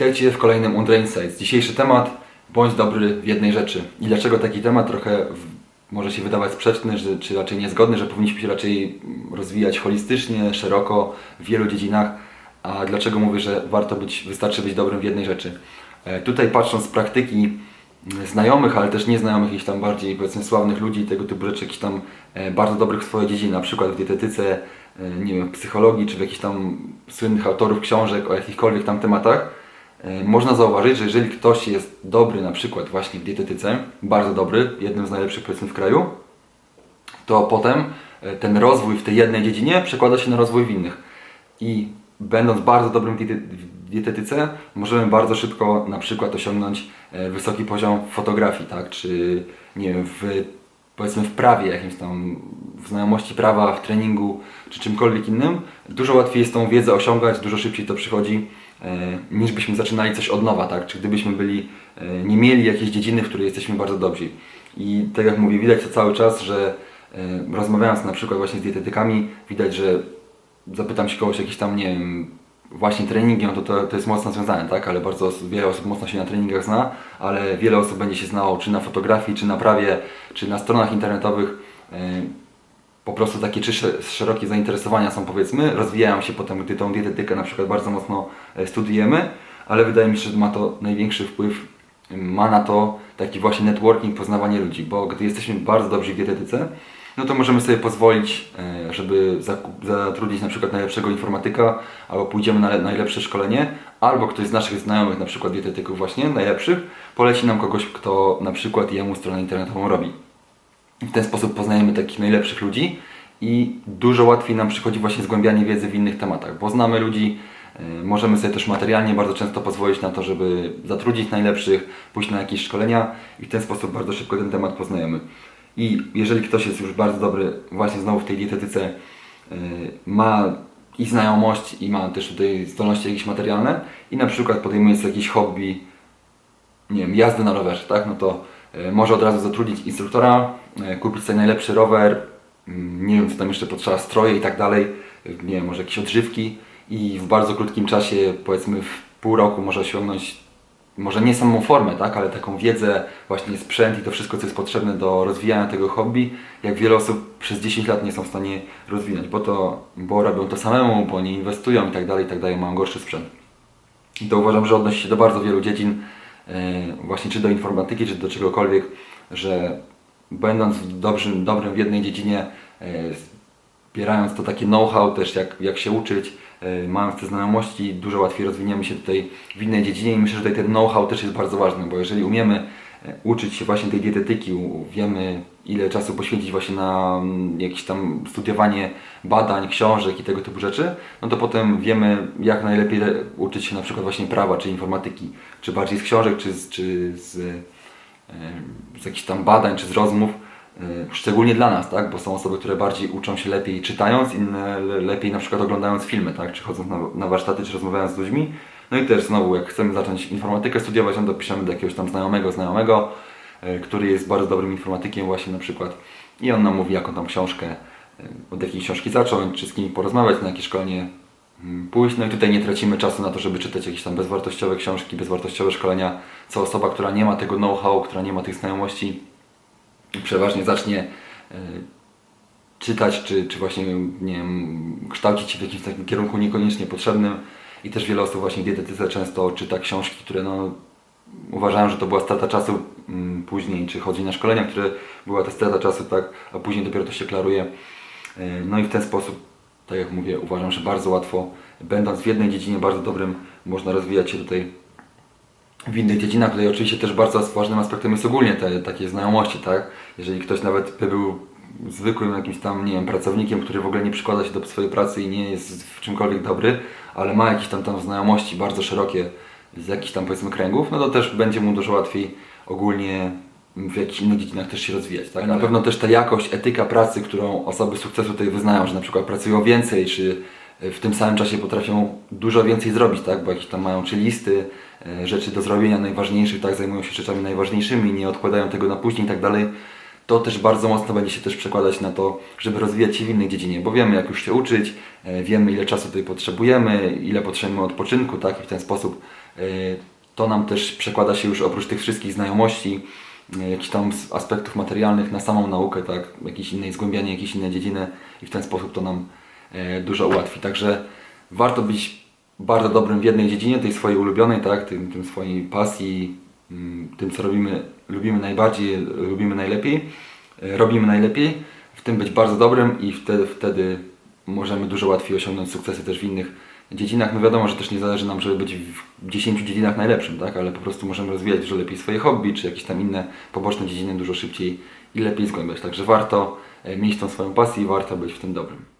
Witajcie w kolejnym Undra Insights. Dzisiejszy temat, bądź dobry w jednej rzeczy. I dlaczego taki temat trochę może się wydawać sprzeczny, że, czy raczej niezgodny, że powinniśmy się raczej rozwijać holistycznie, szeroko, w wielu dziedzinach. A dlaczego mówię, że warto być, wystarczy być dobrym w jednej rzeczy? E, tutaj patrząc z praktyki mm, znajomych, ale też nieznajomych, jakichś tam bardziej powiedzmy sławnych ludzi, tego typu rzeczy, jakichś tam e, bardzo dobrych w swojej dziedzinie, na przykład w dietetyce, e, nie wiem, w psychologii, czy w jakichś tam słynnych autorów książek o jakichkolwiek tam tematach, można zauważyć, że jeżeli ktoś jest dobry na przykład właśnie w dietetyce, bardzo dobry, jednym z najlepszych powiedzmy w kraju, to potem e, ten rozwój w tej jednej dziedzinie przekłada się na rozwój w innych. I będąc bardzo dobrym w dietetyce, możemy bardzo szybko na przykład osiągnąć e, wysoki poziom fotografii, tak? Czy nie wiem, w, powiedzmy w prawie jakimś tam, w znajomości prawa, w treningu, czy czymkolwiek innym. Dużo łatwiej jest tą wiedzę osiągać, dużo szybciej to przychodzi, e, niż byśmy zaczynali coś od nowa, tak? Czy gdybyśmy byli, e, nie mieli jakiejś dziedziny, w której jesteśmy bardzo dobrzy. I tak jak mówię, widać to cały czas, że e, rozmawiając na przykład właśnie z dietetykami, widać, że zapytam się kogoś jakiś tam, nie wiem, właśnie treningiem, to, to to jest mocno związane, tak? Ale bardzo wiele osób mocno się na treningach zna, ale wiele osób będzie się znało czy na fotografii, czy na prawie, czy na stronach internetowych. Po prostu takie czy sze- szerokie zainteresowania są powiedzmy, rozwijają się potem, gdy tą dietetykę na przykład bardzo mocno e, studiujemy, ale wydaje mi się, że ma to największy wpływ, ma na to taki właśnie networking, poznawanie ludzi, bo gdy jesteśmy bardzo dobrzy w dietetyce, no to możemy sobie pozwolić, e, żeby zatrudnić na przykład najlepszego informatyka, albo pójdziemy na le- najlepsze szkolenie, albo ktoś z naszych znajomych, na przykład dietetyków właśnie, najlepszych, poleci nam kogoś, kto na przykład jemu stronę internetową robi. W ten sposób poznajemy takich najlepszych ludzi i dużo łatwiej nam przychodzi właśnie zgłębianie wiedzy w innych tematach, bo znamy ludzi, e, możemy sobie też materialnie bardzo często pozwolić na to, żeby zatrudnić najlepszych, pójść na jakieś szkolenia i w ten sposób bardzo szybko ten temat poznajemy. I jeżeli ktoś jest już bardzo dobry właśnie znowu w tej dietetyce, e, ma i znajomość i ma też tutaj zdolności jakieś materialne i na przykład podejmuje sobie jakieś hobby, nie wiem, jazdy na rowerze, tak? No to może od razu zatrudnić instruktora, e, kupić sobie najlepszy rower, mm, nie wiem co tam jeszcze potrzeba, stroje i tak dalej, e, nie wiem, może jakieś odżywki i w bardzo krótkim czasie, powiedzmy w pół roku może osiągnąć może nie samą formę, tak, ale taką wiedzę, właśnie sprzęt i to wszystko, co jest potrzebne do rozwijania tego hobby, jak wiele osób przez 10 lat nie są w stanie rozwinąć, bo to, bo robią to samemu, bo nie inwestują i tak dalej, i tak dalej, mają gorszy sprzęt. I to uważam, że odnosi się do bardzo wielu dziedzin, e, właśnie czy do informatyki, czy do czegokolwiek, że będąc w dobrym, dobrym w jednej dziedzinie, e, zbierając to takie know-how też, jak, jak się uczyć, e, mając te znajomości, dużo łatwiej rozwiniemy się tutaj w innej dziedzinie i myślę, że tutaj ten know-how też jest bardzo ważny, bo jeżeli umiemy e, uczyć się właśnie tej dietetyki, wiemy ile czasu poświęcić właśnie na mm, jakieś tam studiowanie badań, książek i tego typu rzeczy, no to potem wiemy jak najlepiej uczyć się na przykład właśnie prawa czy informatyki, czy bardziej z książek, czy z, czy z, e, z jakichś tam badań, czy z rozmów, e, szczególnie dla nas, tak? Bo są osoby, które bardziej uczą się lepiej czytając, inne le- lepiej na przykład oglądając filmy, tak? Czy chodząc na, na warsztaty, czy rozmawiając z ludźmi. No i też znowu, jak chcemy zacząć informatykę studiować, no to piszemy do jakiegoś tam znajomego, znajomego, który jest bardzo dobrym informatykiem właśnie na przykład i on nam mówi, jaką tam książkę, e, od jakiej książki zacząć, czy z kim porozmawiać, na jakie szkolenie mm, pójść. No i tutaj nie tracimy czasu na to, żeby czytać jakieś tam bezwartościowe książki, bezwartościowe szkolenia, co osoba, która nie ma tego know-how, która nie ma tych znajomości, przeważnie zacznie e, czytać, czy, czy właśnie nie wiem, kształcić się w jakimś takim kierunku niekoniecznie potrzebnym. I też wiele osób właśnie dietetyce często czyta książki, które no, uważałem, że to była strata czasu mm, później, czy chodzi na szkolenia, które była to strata czasu, tak, a później dopiero to się klaruje. E, No i w ten sposób, tak jak mówię, uważam, że bardzo łatwo, będąc w jednej dziedzinie bardzo dobrym, można rozwijać się tutaj w innych dziedzinach. Tutaj oczywiście też bardzo ważnym aspektem jest ogólnie te takie znajomości, tak? Jeżeli ktoś nawet by był zwykłym jakimś tam, nie wiem, pracownikiem, który w ogóle nie przykłada się do swojej pracy i nie jest w czymkolwiek dobry, ale ma jakieś tam, tam znajomości bardzo szerokie z jakichś tam powiedzmy kręgów, no to też będzie mu dużo łatwiej ogólnie w jakichś innych dziedzinach też się rozwijać, tak? Na pewno też ta jakość, etyka pracy, którą osoby sukcesu tutaj wyznają, że na przykład pracują więcej, czy w tym samym czasie potrafią dużo więcej zrobić, tak? Bo jakieś tam mają czy listy, e, rzeczy do zrobienia najważniejszych, tak? Zajmują się rzeczami najważniejszymi, nie odkładają tego na później i tak dalej. To też bardzo mocno będzie się też przekładać na to, żeby rozwijać się w innej dziedzinie, bo wiemy jak już się uczyć, e, wiemy ile czasu tutaj potrzebujemy, ile potrzebujemy odpoczynku, tak? I w ten sposób E, To nam też przekłada się już oprócz tych wszystkich znajomości, e, jakichś tam aspektów materialnych na samą naukę, tak, jakieś inne zgłębianie, jakieś inne dziedziny i w ten sposób to nam dużo ułatwi. Także warto być bardzo dobrym w jednej dziedzinie, tej swojej ulubionej, tak, tym, tym swojej pasji, tym co robimy, lubimy najbardziej, lubimy najlepiej, e, robimy najlepiej, w tym być bardzo dobrym i wtedy, wtedy możemy dużo łatwiej osiągnąć sukcesy też w innych dziedzinach. No wiadomo, że też nie zależy nam, żeby być w 10 dziedzinach najlepszym, tak, ale po prostu możemy rozwijać dużo lepiej swoje hobby, czy jakieś tam inne poboczne dziedziny dużo szybciej i lepiej zgłębiać. Także warto e, mieć tą swoją pasję i warto być w tym dobrym.